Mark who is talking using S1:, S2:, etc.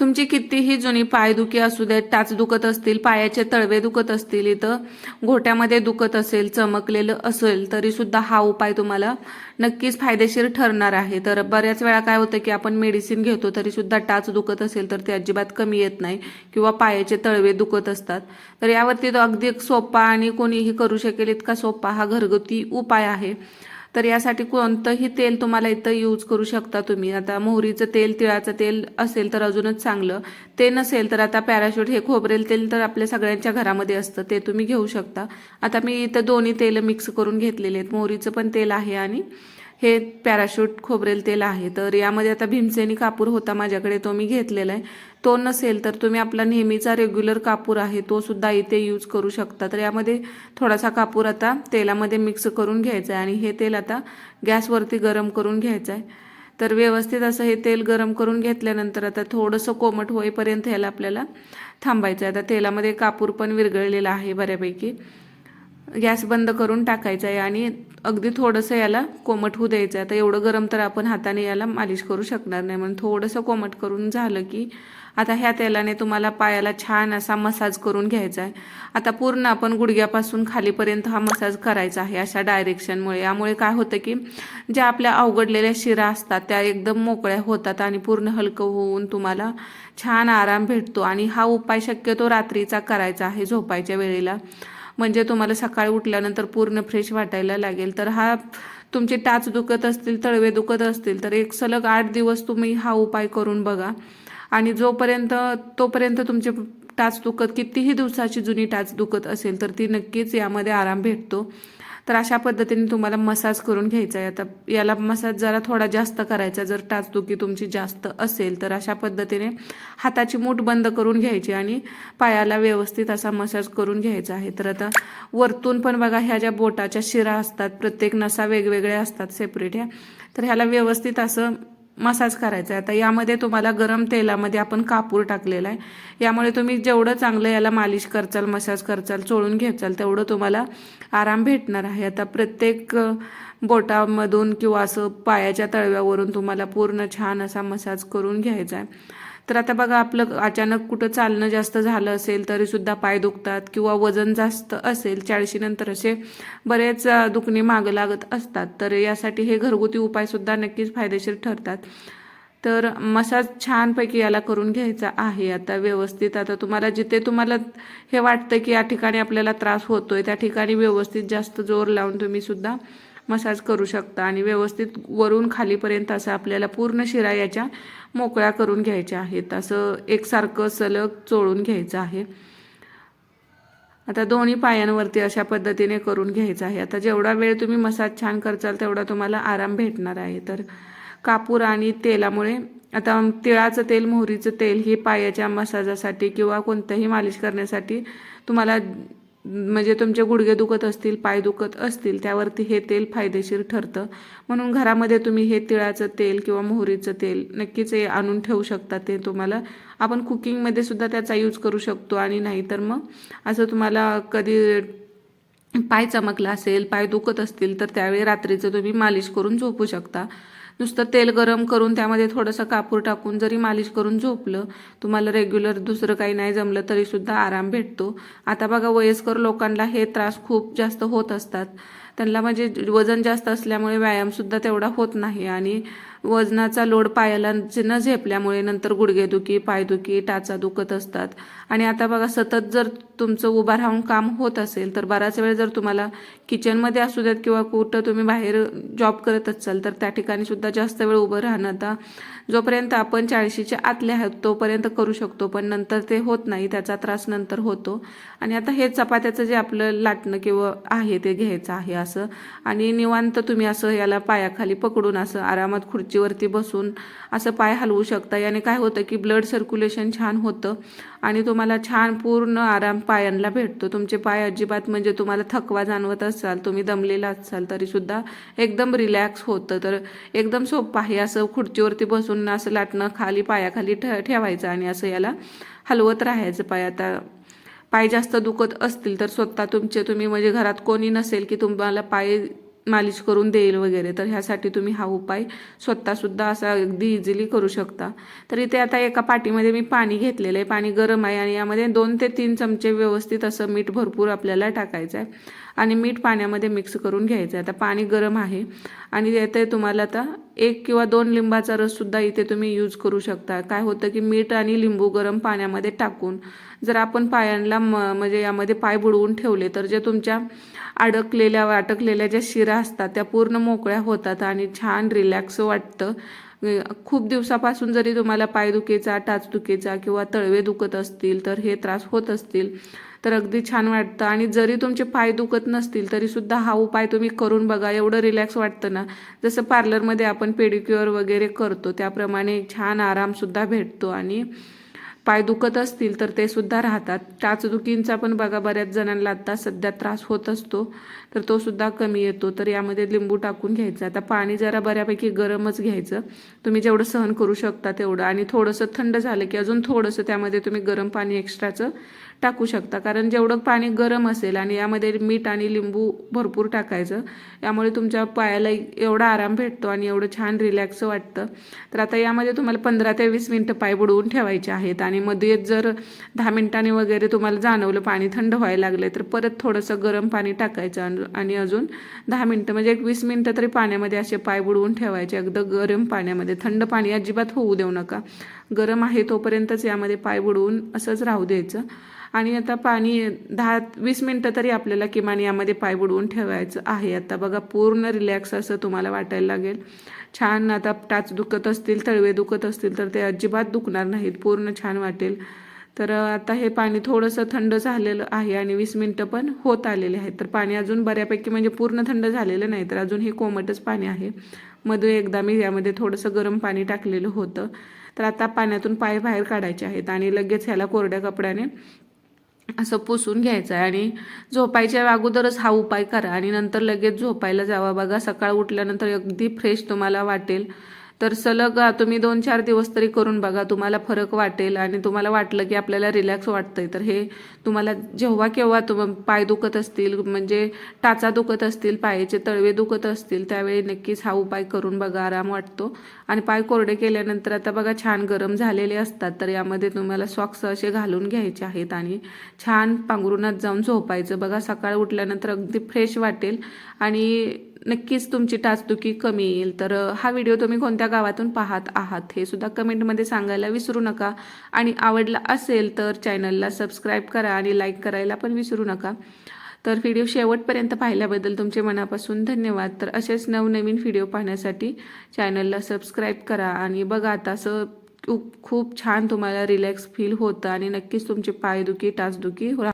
S1: तुमची कितीही जुनी पायदुखी असू देत टाच दुखत असतील पायाचे तळवे दुखत असतील इथं घोट्यामध्ये दुखत असेल चमकलेलं असेल तरी सुद्धा हा उपाय तुम्हाला नक्कीच फायदेशीर ठरणार आहे. तर बऱ्याच वेळा काय होतं की आपण मेडिसिन घेतो तरी सुद्धा टाच दुखत असेल तर ते अजिबात कमी येत नाही किंवा पायाचे तळवे दुखत असतात. तर यावरती तो अगदी सोपा आणि कोणीही करू शकेल इतका सोपा हा घरगुती उपाय आहे. तर यासाठी कोणतंही तेल तुम्हाला इथं यूज करू शकता तुम्ही. आता मोहरीचं तेल तिळाचं तेल असेल तर अजूनच चांगलं. ते नसेल तर आता पॅराशूट हे खोबरेल तेल तर आपल्या सगळ्यांच्या घरामध्ये असतं. ते तुम्ही घेऊ शकता. आता मी इथं दोन्ही तेल मिक्स करून घेतलेले आहेत. मोहरीचं पण तेल आहे आणि हे पॅराशूट खोबरेल तेल आहे. तर यामध्ये आता भीमसेनी कापूर होता माझ्याकडे तो मी घेतलेला आहे. तो नसेल तर तुम्ही आपला नेहमीचा रेग्युलर कापूर आहे तो सुद्धा इथे यूज करू शकता. तर यामध्ये थोडासा कापूर आता तेलामध्ये मिक्स करून घ्यायचा आहे आणि हे तेल आता गॅसवरती गरम करून घ्यायचं आहे. तर व्यवस्थित असं हे तेल गरम करून घेतल्यानंतर आता थोडंसं कोमट होईपर्यंत ह्याला आपल्याला थांबायचं आहे. आता तेलामध्ये कापूर पण विरघळलेला आहे बऱ्यापैकी. गॅस बंद करून टाकायचा आहे आणि अगदी थोडंसं याला कोमट होऊ द्यायचं आहे आता एवढं गरम तर आपण हाताने याला मालिश करू शकणार नाही. म्हणून थोडंसं कोमट करून झालं की आता ह्या तेलाने तुम्हाला पायाला छान असा मसाज करून घ्यायचा आहे आता पूर्ण आपण गुडघ्यापासून खालीपर्यंत हा मसाज करायचा आहे अशा डायरेक्शनमुळे. यामुळे काय होतं की ज्या आपल्या अवघडलेल्या शिरा असतात त्या एकदम मोकळ्या होतात आणि पूर्ण हलकं होऊन तुम्हाला छान आराम भेटतो. आणि हा उपाय शक्यतो रात्रीचा करायचा आहे झोपायच्या वेळेला. म्हणजे तुम्हाला सकाळी उठल्यानंतर पूर्ण फ्रेश वाटायला लागेल. तर हा तुमचे टाच दुखत असतील तळवे दुखत असतील तर एक सलग आठ दिवस तुम्ही हा उपाय करून बघा. आणि जोपर्यंत तोपर्यंत तुमचे टाच दुखत कितीही दिवसाची जुनी टाच दुखत असेल तर ती नक्कीच यामध्ये आराम भेटतो. तर अशा पद्धतीने तुम्हाला मसाज करून घ्यायचा आहे. आता याला मसाज जरा थोडा जास्त करायचा जर टाचदुखी तुमची जास्त असेल तर अशा पद्धतीने हाताची मूठ बंद करून घ्यायची आणि पायाला व्यवस्थित असा मसाज करून घ्यायचा आहे. तर आता वरतून पण बघा ह्या ज्या बोटाच्या शिरा असतात प्रत्येक नसा वेगवेगळ्या असतात सेपरेट ह्या. तर ह्याला व्यवस्थित असं मसाज करायचा आहे. आता यामध्ये तुम्हाला गरम तेलामध्ये आपण कापूर टाकलेला आहे. यामुळे तुम्ही जेवढं चांगलं याला मालिश करचाल मसाज करचाल चोळून घेचाल तेवढं तुम्हाला आराम भेटणार आहे. आता प्रत्येक बोटामधून किंवा असं पायाच्या तळव्यावरून तुम्हाला पूर्ण छान असा मसाज करून घ्यायचा आहे. तर आता बघा आपलं अचानक कुठं चालणं जास्त झालं असेल तरीसुद्धा पाय दुखतात किंवा वजन जास्त असेल चाळीशीनंतर असे बरेच दुखणे मागं लागत असतात. तर यासाठी हे घरगुती उपायसुद्धा नक्कीच फायदेशीर ठरतात. तर मसाज छानपैकी याला करून घ्यायचा आहे आता व्यवस्थित. आता तुम्हाला जिथे तुम्हाला हे वाटतं की या ठिकाणी आपल्याला त्रास होतोय त्या ठिकाणी व्यवस्थित जास्त जोर लावून तुम्ही सुद्धा मसाज करू शकता. आणि व्यवस्थित वरून खालीपर्यंत असं आपल्याला पूर्ण शिरा याच्या मोकळ्या करून घ्यायच्या आहेत. असं एकसारखं सलग चोळून घ्यायचं आहे. आता दोन्ही पायांवरती अशा पद्धतीने करून घ्यायचं आहे. आता जेवढा वेळ तुम्ही मसाज छान करचाल तेवढा तुम्हाला आराम भेटणार आहे. तर कापूर आणि तेलामुळे आता तिळाचं तेल मोहरीचं तेल हे पायाच्या मसाजासाठी किंवा कोणत्याही मालिश करण्यासाठी तुम्हाला म्हणजे तुमचे गुडघे दुखत असतील पाय दुखत असतील त्यावरती हे तेल फायदेशीर ठरतं. म्हणून घरामध्ये तुम्ही हे तिळाचं तेल किंवा मोहरीचं तेल नक्कीच हे आणून ठेवू शकता ते तुम्हाला. आपण कुकिंगमध्ये सुद्धा त्याचा यूज करू शकतो आणि नाही तर मग असं तुम्हाला कधी पाय चमकला असेल पाय दुखत असतील तर त्यावेळी रात्रीचं तुम्ही मालिश करून झोपू शकता. नुसतं तेल गरम करून त्यामध्ये थोडंसं कापूर टाकून जरी मालिश करून झोपलं तुम्हाला रेग्युलर दुसरं काही नाही जमलं तरीसुद्धा आराम भेटतो. आता बघा वयस्कर लोकांना हे त्रास खूप जास्त होत असतात. त्यांना म्हणजे वजन जास्त असल्यामुळे व्यायामसुद्धा तेवढा होत नाही आणि वजनाचा लोड पायाला न झेपल्यामुळे नंतर गुडघेदुखी पायदुखी टाचा दुखत असतात. आणि आता बघा सतत जर तुमचं उभं राहून काम होत असेल तर बराच वेळ जर तुम्हाला किचनमध्ये असू देत किंवा कुठं तुम्ही बाहेर जॉब करत असाल तर त्या ठिकाणी सुद्धा जास्त वेळ उभं राहणं आता जोपर्यंत आपण चाळीशीच्या आतले आहोत तोपर्यंत करू शकतो. पण नंतर ते होत नाही त्याचा त्रास नंतर होतो. आणि आता हे चपात्याचं जे आपलं लाटणं किंवा आहे ते घ्यायचं आहे असं. आणि निवांत तुम्ही असं याला पायाखाली पकडून असं आरामात खुर्चीवरती बसून असं पाय हलवू शकता. याने काय होतं की ब्लड सर्क्युलेशन छान होतं आणि तुम्हाला छान पूर्ण आराम पायांना भेटतो. तुमचे पाय अजिबात म्हणजे तुम्हाला थकवा जाणवत असाल तुम्ही दमलेला असाल तरीसुद्धा एकदम रिलॅक्स होतं. तर एकदम सोपं आहे असं खुर्चीवरती बसून असं लाटणं खाली पायाखाली ठ ठेवायचं आणि असं याला हलवत राहायचं पाय. आता पाय जास्त दुखत असतील तर स्वतः तुमचे तुम्ही म्हणजे घरात कोणी नसेल की तुम्हाला पाय मालिश करून देईल वगैरे तर ह्यासाठी तुम्ही हा उपाय स्वतःसुद्धा असा अगदी इझिली करू शकता. तर इथे आता एका पाटीमध्ये मी पाणी घेतलेलं आहे. पाणी गरम आहे आणि यामध्ये दोन ते तीन चमचे व्यवस्थित असं मीठ भरपूर आपल्याला टाकायचं आहे. आणि मीठ पाण्यामध्ये मिक्स करून घ्यायचं आहे. आता पाणी गरम आहे. आणि येते तुम्हाला आता एक किंवा दोन लिंबाचा रससुद्धा इथे तुम्ही यूज करू शकता. काय होतं की मीठ आणि लिंबू गरम पाण्यामध्ये टाकून जर आपण पायांना म म्हणजे यामध्ये पाय बुडवून ठेवले तर जे तुमच्या अडकलेल्या अटकलेल्या ज्या शिरा असतात त्या पूर्ण मोकळ्या होतात आणि छान रिलॅक्स वाटतं. खूप दिवसापासून जरी तुम्हाला पायदुखीचा टाचदुखीचा किंवा तळवे दुखत असतील तर हे त्रास होत असतील तर अगदी छान वाटतं. आणि जरी तुमचे पाय दुखत नसतील तरी सुद्धा हा उपाय तुम्ही करून बघा. एवढं रिलॅक्स वाटतं ना. जसं पार्लरमध्ये आपण पेडिक्युअर वगैरे करतो त्याप्रमाणे छान आरामसुद्धा भेटतो. आणि पाय दुखत असतील तर ते सुद्धा राहतात. टाचदुखींचा पण बघा बऱ्याच जणांना आता सध्या त्रास होत असतो. तर तो सुद्धा कमी येतो. तर यामध्ये लिंबू टाकून घ्यायचं. आता पाणी जरा बऱ्यापैकी गरमच घ्यायचं. तुम्ही जेवढं सहन करू शकता तेवढं. आणि थोडंसं थंड झालं की अजून थोडंसं त्यामध्ये तुम्ही गरम पाणी एक्स्ट्राचं टाकू शकता. कारण जेवढं पाणी गरम असेल आणि यामध्ये मीठ आणि लिंबू भरपूर टाकायचं यामुळे तुमच्या पायाला एवढा आराम भेटतो आणि एवढं छान रिलॅक्स वाटतं. तर आता यामध्ये तुम्हाला पंधरा ते वीस मिनटं पाय बुडवून ठेवायचे आहेत आणि मध्ये जर दहा मिनिटांनी वगैरे तुम्हाला जाणवलं पाणी थंड व्हायला लागलं तर परत थोडंसं गरम पाणी टाकायचं आणि अजून दहा मिनटं म्हणजे एक वीस मिनटं तरी पाण्यामध्ये असे पाय बुडवून ठेवायचे. अगदी गरम पाण्यामध्ये. थंड पाणी अजिबात होऊ देऊ नका. गरम आहे तोपर्यंतच यामध्ये पाय बुडवून असंच राहू द्यायचं. आणि आता पाणी दहा वीस मिनटं तरी आपल्याला किमान यामध्ये पाय बुडवून ठेवायचं आहे. आता बघा पूर्ण रिलॅक्स असं तुम्हाला वाटायला लागेल. छान आता टाच दुखत असतील तळवे दुखत असतील तर ते अजिबात दुखणार नाहीत. पूर्ण छान वाटेल. तर आता हे पाणी थोडंसं थंड झालेलं आहे आणि वीस मिनटं पण होत आलेले आहेत. तर पाणी अजून बऱ्यापैकी म्हणजे पूर्ण थंड झालेलं नाही तर अजून हे कोमटच पाणी आहे. मध्ये एकदा मी यामध्ये थोडंसं गरम पाणी टाकलेलं होतं. तर आता पाण्यातून पाय बाहेर काढायचे आहेत आणि लगेच ह्याला कोरड्या कपड्याने असं पुसून घ्यायचं आहे आणि झोपायच्या अगोदरच हा उपाय करा आणि नंतर लगेच झोपायला जावा. बघा सकाळ उठल्यानंतर अगदी फ्रेश तुम्हाला वाटेल. तर सलग तुम्ही दोन चार दिवस तरी करून बघा तुम्हाला फरक वाटेल आणि तुम्हाला वाटलं की आपल्याला रिलॅक्स वाटतंय. तर हे तुम्हाला जेव्हा केव्हा तुम पाय दुखत असतील म्हणजे टाचा दुखत असतील पायाचे तळवे दुखत असतील त्यावेळी नक्कीच हा उपाय करून बघा आराम वाटतो. आणि पाय कोरडे केल्यानंतर आता बघा छान गरम झालेले असतात तर यामध्ये तुम्हाला सॉक्स असे घालून घ्यायचे आहेत आणि छान पांघरुणात जाऊन झोपायचं. बघा सकाळ उठल्यानंतर अगदी फ्रेश वाटेल आणि नक्कीच तुमची टाचदुखी कमी येईल. तर हा व्हिडिओ तुम्ही कोणत्या गावातून पाहत आहात हे सुद्धा कमेंटमध्ये सांगायला विसरू नका. आणि आवडला असेल तर चॅनलला सबस्क्राईब करा आणि लाईक करायला पण विसरू नका. तर व्हिडिओ शेवटपर्यंत पाहिल्याबद्दल तुमचे मनापासून धन्यवाद. तर असेच नवनवीन व्हिडिओ पाहण्यासाठी चॅनलला सबस्क्राईब करा आणि बघा आता असं खूप खूप छान तुम्हाला रिलॅक्स फील होतं आणि नक्कीच तुमची पायदुखी टाचदुखी